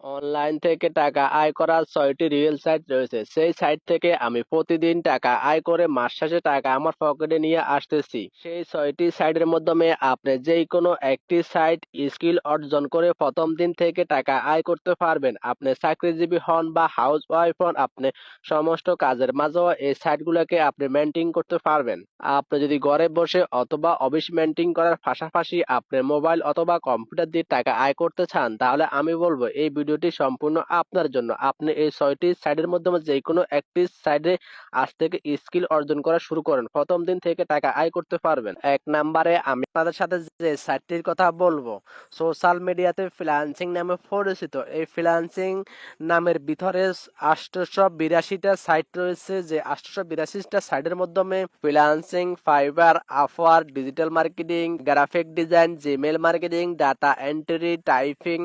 Online থেকে টাকা আয় করার ছয়টি রিয়েল সাইট রয়েছে। সেই সাইট থেকে আমি প্রতিদিন টাকা আয় করে মাস শেষে টাকা আমার পকেটে নিয়ে আসতেছি। সেই ছয়টি সাইটের মাধ্যমে আপনি যেই কোনো একটি সাইট স্কিল অর্জন করে প্রথম দিন থেকে টাকা আয় করতে পারবেন। আপনি চাকরিজীবী হন বা হাউস ওয়াইফ হন, আপনি সমস্ত কাজের মাঝেও এই সাইটগুলোকে আপনি মেনটেন করতে পারবেন। আপনি যদি ঘরে বসে অথবা অফিস মেনটেন করার পাশাপাশি আপনি মোবাইল অথবা কম্পিউটার দিয়ে টাকা আয় করতে চান, তাহলে আমি বলব এই ভিডিওটি সম্পূর্ণ আপনার জন্য। আপনি এই ছয়টি সাইডের মাধ্যমে যে কোনো একটি সাইডে আজ থেকে স্কিল অর্জন করা শুরু করেন। প্রথম দিন থেকে টাকা আয় করতে পারবেন। এক নাম্বারে আমি আপনাদের সাথে যে সাইটটির কথা বলব, সোশ্যাল মিডিয়াতে ফ্রিল্যান্সিং নামে পরিচিত। এই ফ্রিল্যান্সিং নামের ভিতরে আটশোশো বিরাশিটা সাইট রয়েছে। যে আটশোশো বিরাশিটা সাইটের মাধ্যমে freelancing, Fiverr আফওয়ার digital marketing, graphic design Gmail marketing, data entry, typing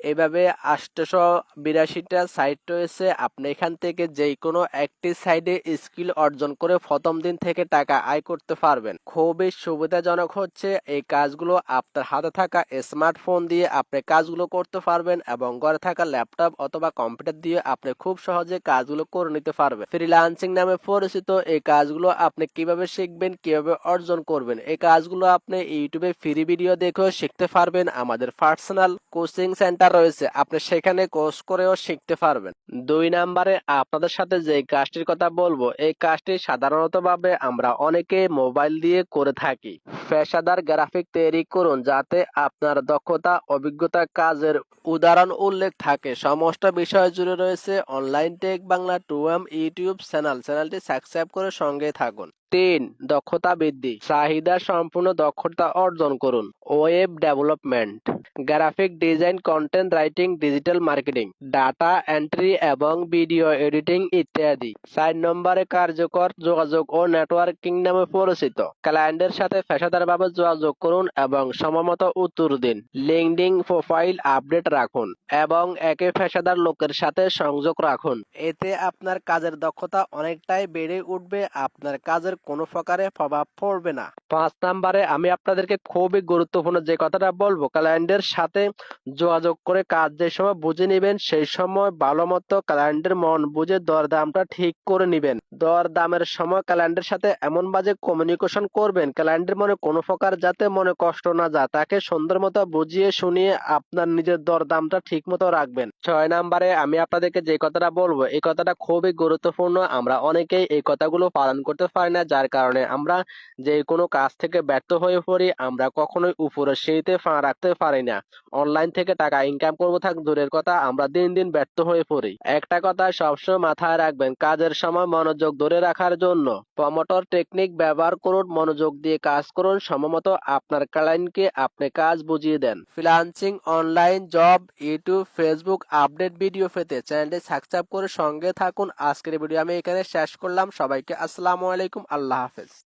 এইভাবে আটশোশো বিরাশিটা সাইট রয়েছে। আপনি এখান থেকে যে কোনো একটি সাইডে স্কিল অর্জন করে প্রথম দিন থেকে টাকা আয় করতে পারবেন। খুবই সুবিধাজনক হচ্ছে এই কাজগুলো আপনার হাতে থাকা স্মার্টফোন দিয়ে আপনি কাজগুলো করতে পারবেন এবং ঘরে থাকা ল্যাপটপ অথবা কম্পিউটার দিয়ে আপনি খুব সহজে কাজগুলো করে নিতে পারবেন। ফ্রিলান্সিং নামে পরিচিত এই কাজগুলো আপনি কীভাবে শিখবেন, কীভাবে অর্জন করবেন, এই কাজগুলো আপনি ইউটিউবে ফ্রি ভিডিও দেখেও শিখতে পারবেন। আমাদের পার্সোনাল কোচিং সেন্টার রয়েছে, আপনি সেখানে কোর্স করেও শিখতে পারবেন। দুই নাম্বারে আপনাদের সাথে যে কাজটির কথা বলব, এই কাজটি সাধারণত ভাবে আমরা অনেকে মোবাইল দিয়ে করে থাকি। পেশাদার গ্রাফিক তৈরি করুন যাতে আপনার দক্ষতা, অভিজ্ঞতা, কাজের উদাহরণ উল্লেখ থাকে। সমস্ত বিষয় জুড়ে রয়েছে online tech Bangla two M YouTube channel. চ্যানেলটি সাবস্ক্রাইব করে সঙ্গে থাকুন। তিন, দক্ষতা বৃদ্ধি। চাহিদা সম্পূর্ণ দক্ষতা অর্জন করুন। Web development. Graphic design, content writing, digital marketing, data entry এবং ভিডিও এডিটিং ইত্যাদি। চার নম্বরে কার্যকর যোগাযোগ ও নেটওয়ার্কিং নামে পরিচিত। ক্লায়েন্টের সাথে পেশাদারভাবে যোগাযোগ করুন এবং সময়মত উত্তর দিন। লিঙ্কডিং প্রোফাইল আপডেট রাখুন এবং একে পেশাদার লোকের সাথে সংযোগ রাখুন। এতে আপনার কাজের দক্ষতা অনেকটাই বেড়ে উঠবে। আপনার কাজের কোনো প্রকারে প্রভাব পড়বে না। পাঁচ নাম্বারে আমি আপনাদেরকে খুবই গুরুত্বপূর্ণ যে কথাটা বলব ক্লায়েন্টের সাথে যোগাযোগ করে কাজ যে সময় বুঝে নেবেন, সেই সময় ভালো মতো ক্লায়েন্টের মন বুঝে দরদামটা ঠিক করে নেবেন। দর দামের সময় ক্লায়েন্টের সাথে এমন বাজে কমিউনিকেশন করবেন ক্লায়েন্টের মনে কোনো প্রকার যাতে মনে কষ্ট না যায়, তাকে সুন্দর মতো বুঝিয়ে শুনিয়ে আপনার নিজের দর দামটা ঠিক মতো রাখবেন। ছয় নাম্বারে আমি আপনাদেরকে যে কথাটা বলব, এই কথাটা খুবই গুরুত্বপূর্ণ, আমরা অনেকেই এই কথাগুলো পালন করতে পারি না যার কারণে আমরা যে কোনো কাজ থেকে ব্যর্থ হয়ে পড়ি, আমরা কখনোই উপরে সিঁড়িতে পা রাখতে পারি না। অনলাইন থেকে টাকা ইনকাম করব থাক, দূরের কথা, আমরা দিন দিন ব্যর্থ হয়ে পড়ি। একটা কথা সবসময় মাথায় রাখবেন, কাজের সময় মনোযোগ ধরে রাখার জন্য। প্রমোটর টেকনিক ব্যবহার করুন, মনোযোগ দিয়ে কাজ করুন, সম্ভবত আপনার ক্লায়েন্টকে আপনি কাজ বুঝিয়ে দেন। Freelancing online job YouTube Facebook update video পেতে চ্যানেলটি সাবস্ক্রাইব করে সঙ্গে থাকুন। আজকের ভিডিও আমি এখানে শেষ করলাম। সবাইকে আসসালামু আলাইকুম আল্লাহ হাফেজ